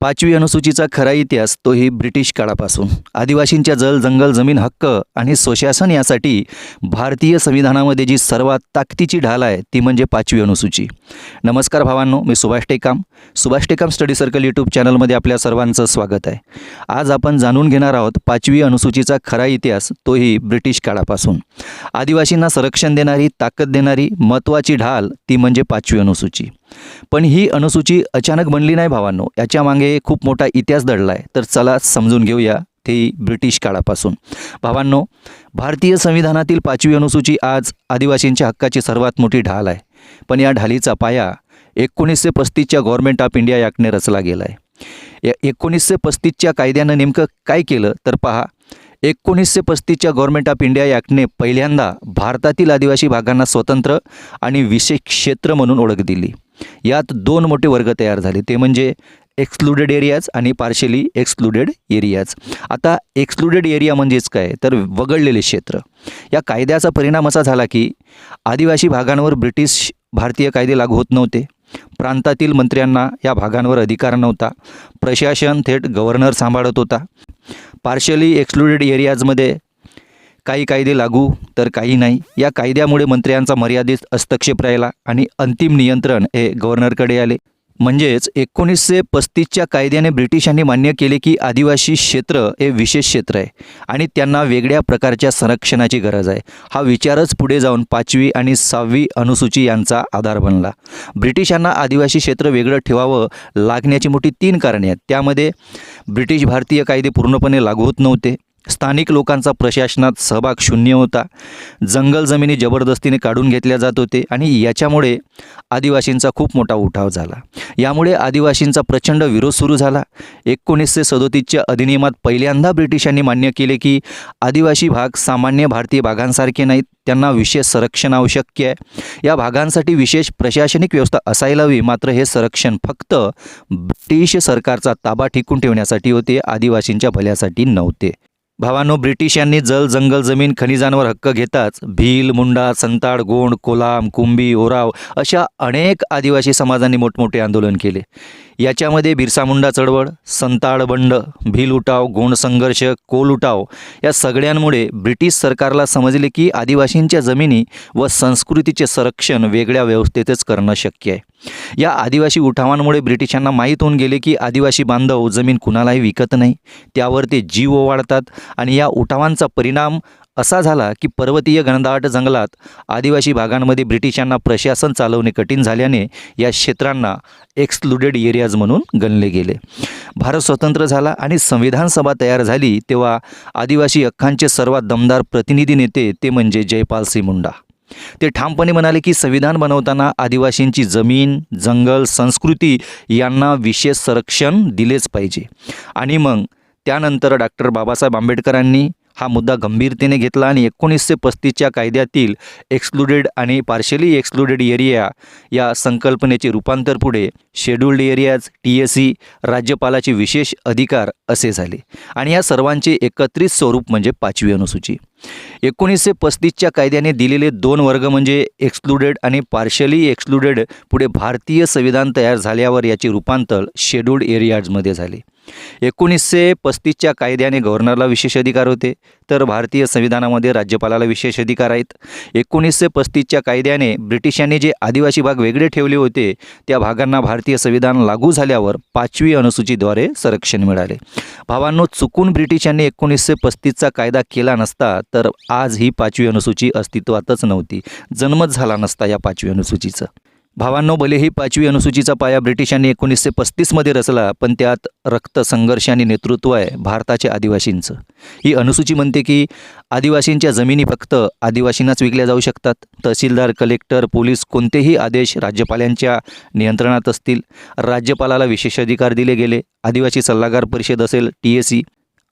पाचवी अनुसूचीचा खरा इतिहास तोही ब्रिटिश काळापासून. आदिवासींच्या जल जंगल जमीन हक्क आणि स्वशासन यासाठी भारतीय संविधानामध्ये जी सर्वात ताकदीची ढाल आहे ती म्हणजे पाचवी अनुसूची. नमस्कार भावांनो मी Subhash Tekam. Subhash Tekam study circle YouTube चॅनलमध्ये आपल्या सर्वांचं स्वागत आहे. आज आपण जाणून घेणार आहोत पाचवी अनुसूचीचा खरा इतिहास तोही ब्रिटिश काळापासून. आदिवासींना संरक्षण देणारी ताकद देणारी महत्त्वाची ढाल ती म्हणजे पाचवी अनुसूची. पण ही अनुसूची अचानक बनली नाही भावांनो. याच्या मागे खूप मोठा इतिहास दडला आहे तर चला समजून घेऊया ते ब्रिटिश काळापासून. भावांनो भारतीय संविधानातील पाचवी अनुसूची आज आदिवासींच्या हक्काची सर्वात मोठी ढाल आहे. पण या ढालीचा पाया एकोणीसशे पस्तीसच्या गव्हर्मेंट ऑफ इंडिया ॲक्टने रचला गेला आहे या एकोणीसशे पस्तीसच्या कायद्यानं नेमकं काय केलं? तर पहा एकोणीसशे पस्तीसच्या गव्हर्मेंट ऑफ इंडिया ॲक्टने पहिल्यांदा भारतातील आदिवासी भागांना स्वतंत्र आणि विशेष क्षेत्र म्हणून ओळख दिली. यात दोन मोठे वर्ग तयार झाले. ते म्हणजे एक्सक्लुडेड एरियाज आणि पार्शली एक्सक्लुडेड एरियाज आता एक्सक्लुडेड एरिया म्हणजेच काय? तर वगळलेले क्षेत्र. या कायद्याचा परिणाम असा झाला की आदिवासी भागांवर ब्रिटिश भारतीय कायदे लागू होत नव्हते. प्रांतातील मंत्र्यांना या भागांवर अधिकार नव्हता. प्रशासन थेट गव्हर्नर सांभाळत होता. पार्शली एक्सक्लुडेड एरियाजमध्ये काही कायदे लागू तर काही नाही. या कायद्यामुळे मंत्र्यांचा मर्यादित हस्तक्षेप राहिला आणि अंतिम नियंत्रण हे गव्हर्नरकडे आले. म्हणजेच एकोणीसशे पस्तीसच्या कायद्याने ब्रिटिशांनी मान्य केले की आदिवासी क्षेत्र हे विशेष क्षेत्र आहे आणि त्यांना वेगळ्या प्रकारच्या संरक्षणाची गरज आहे. हा विचारच पुढे जाऊन पाचवी आणि सहावी अनुसूची यांचा आधार बनला. ब्रिटिशांना आदिवासी क्षेत्र वेगळं ठेवावं लागण्याची मोठी तीन कारणे आहेत. त्यामध्ये ब्रिटिश भारतीय कायदे पूर्णपणे लागू होत नव्हते. स्थानिक लोकांचा प्रशासनात सहभाग शून्य होता. जंगल जमिनी जबरदस्तीने काढून घेतल्या जात होते आणि याच्यामुळे आदिवासींचा खूप मोठा उठाव झाला. यामुळे आदिवासींचा प्रचंड विरोध सुरू झाला. एकोणीसशे सदोतीसच्या अधिनियमात पहिल्यांदा ब्रिटिशांनी मान्य केले की आदिवासी भाग सामान्य भारतीय भागांसारखे नाहीत त्यांना विशेष संरक्षण आवश्यक आहे. या भागांसाठी विशेष प्रशासनिक व्यवस्था असायला हवी मात्र हे संरक्षण फक्त ब्रिटिश सरकारचा ताबा टिकून ठेवण्यासाठी होते आदिवासींच्या भल्यासाठी नव्हते. भावानो ब्रिटिशांनी जल जंगल जमीन खनिजांवर हक्क घेताच भील मुंडा संताड गोंड कोलाम कुंभी ओराव अशा अनेक आदिवासी समाजांनी मोठमोठे आंदोलन केले. याच्यामध्ये बिरसा मुंडा चळवळ संताड बंड भील उठाव गोंड संघर्ष कोल उठाव या सगळ्यांमुळे ब्रिटिश सरकारला समजले की आदिवासींच्या जमिनी व संस्कृतीचे संरक्षण वेगळ्या व्यवस्थेतच करणं शक्य आहे. या आदिवासी उठावांमुळे ब्रिटिशांना माहीत होऊन गेले की आदिवासी बांधव जमीन कुणालाही विकत नाही. त्यावर ते जीव ओवाळतात आणि या उठावांचा परिणाम असा झाला की पर्वतीय घनदाट जंगलात आदिवासी भागांमध्ये ब्रिटिशांना प्रशासन चालवणे कठीण झाल्याने या क्षेत्रांना एक्सक्लुडेड एरियाज म्हणून गणले गेले. भारत स्वतंत्र झाला आणि संविधान सभा तयार झाली तेव्हा आदिवासी हक्कांचे सर्वात दमदार प्रतिनिधी नेते ते म्हणजे जयपाल सिंह मुंडा ते ठामपणे म्हणाले की संविधान बनवताना आदिवासींची जमीन जंगल संस्कृती यांना विशेष संरक्षण दिलेच पाहिजे. आणि मग त्यानंतर डॉक्टर बाबासाहेब आंबेडकरांनी हा मुद्दा गंभीरतेने घेतला आणि एकोणीसशे पस्तीसच्या कायद्यातील एक्सक्लुडेड आणि पार्शली एक्सक्लुडेड एरिया या संकल्पनेचे रूपांतर पुढे scheduled areas T S C राज्यपालाचे विशेष अधिकार असे झाले. आणि या सर्वांचे एकत्रित स्वरूप म्हणजे पाचवी अनुसूची. एकोणीसशे पस्तीसच्या कायद्याने दिलेले दोन वर्ग म्हणजे एक्सक्लुडेड आणि पार्शली एक्सक्लुडेड पुढे भारतीय संविधान तयार झाल्यावर याचे रूपांतर शेड्युल्ड एरियाजमध्ये झाले. एकोणीसशे पस्तीसच्या कायद्याने गव्हर्नरला विशेष अधिकार होते तर भारतीय संविधानामध्ये राज्यपालाला विशेष अधिकार आहेत. एकोणीसशे पस्तीसच्या कायद्याने ब्रिटिशांनी जे आदिवासी भाग वेगळे ठेवले होते त्या भागांना भारतीय संविधान लागू झाल्यावर पाचवी अनुसूचीद्वारे संरक्षण मिळाले. भावांनो चुकून ब्रिटिशांनी एकोणीसशे पस्तीसचा कायदा केला नसता तर आज ही पाचवी अनुसूची अस्तित्वातच नव्हती. जन्मच झाला नसता या पाचवी अनुसूचीचं. भावांनो भले ही पाचवी अनुसूचीचा पाया ब्रिटिशांनी एकोणीसशे पस्तीसमध्ये रचला पण त्यात रक्त संघर्ष आणि नेतृत्व आहे भारताच्या आदिवासींचं. ही अनुसूची म्हणते की आदिवासींच्या जमिनी फक्त आदिवासींनाच विकल्या जाऊ शकतात. तहसीलदार कलेक्टर पोलीस कोणतेही आदेश राज्यपालांच्या नियंत्रणात असतील. राज्यपालाला विशेष अधिकार दिले गेले. आदिवासी सल्लागार परिषद असेल टी ए सी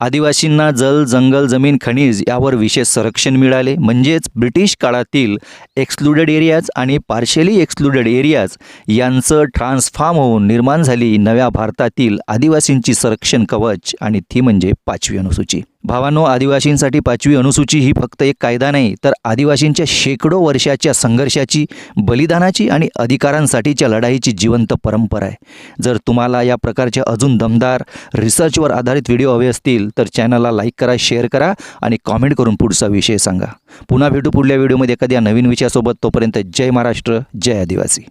आदिवासींना जल जंगल जमीन खनिज यावर विशेष संरक्षण मिळाले. म्हणजेच ब्रिटिश काळातील एक्सक्लुडेड एरियाज आणि पार्शली एक्सक्लुडेड एरियाज यांचं ट्रान्सफॉर्म होऊन निर्माण झाली नव्या भारतातील आदिवासींची संरक्षण कवच आणि ती म्हणजे पाचवी अनुसूची. भावानो आदिवासींसाठी पाचवी अनुसूची ही फक्त एक कायदा नाही तर आदिवासींच्या शेकडो वर्षाच्या संघर्षाची बलिदानाची आणि अधिकारांसाठीच्या लढाईची जिवंत परंपरा आहे. जर तुम्हाला या प्रकारच्या अजून दमदार रिसर्चवर आधारित व्हिडिओ हवे असतील तर चॅनलला लाईक करा शेअर करा आणि कॉमेंट करून पुढचा विषय सांगा. पुन्हा भेटू पुढल्या व्हिडिओमध्ये एखाद्या नवीन विषयासोबत तोपर्यंत जय महाराष्ट्र जय आदिवासी.